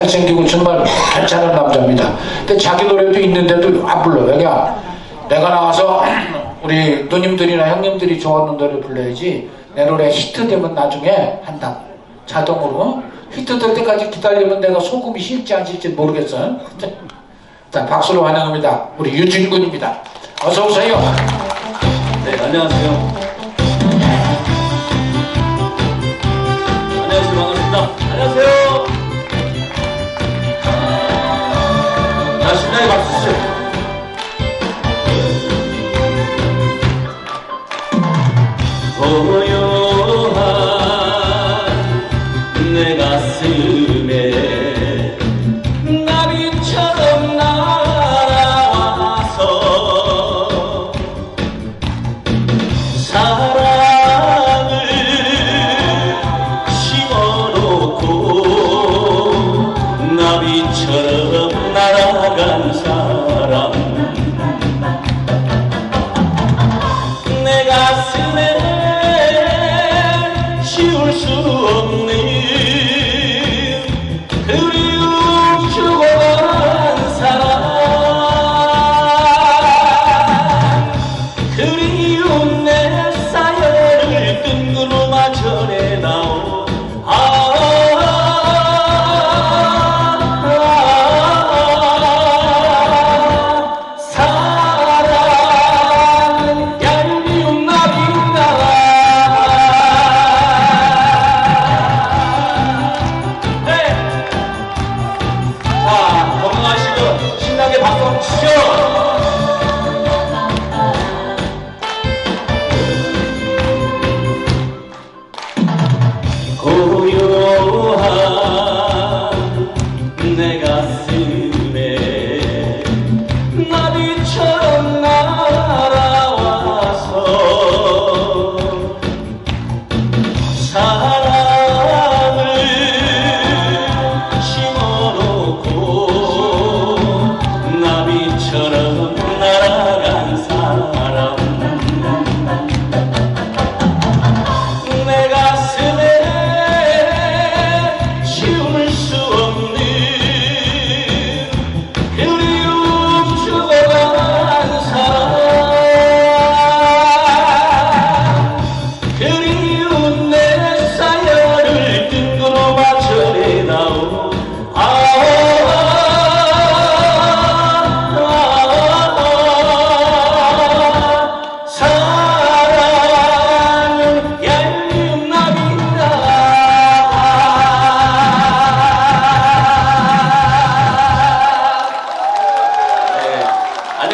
잘생기고 정말 괜찮은 남자입니다. 근데 자기 노래도 있는데도 안 불러. 왜냐? 내가 나와서 우리 누님들이나 형님들이 좋아하는 노래 불러야지 내 노래 히트되면 나중에 한다. 자동으로. 히트될 때까지 기다리면 내가 소금이 실지 안 실지 모르겠어요. 자, 박수로 환영합니다. 우리 유진 군입니다. 어서 오세요. 네, 안녕하세요. 안녕하세요. 반갑습니다. 안녕하세요. 고요한 내 가슴에 나비처럼 날아와서 사랑 그리운 내 사연을 뜬구름아 전해다오 아, 사랑 얄미운 나비인가 네. 자, 건강하시고 신나게 박수 치죠.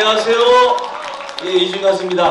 안녕하세요. 예, 이준 가수입니다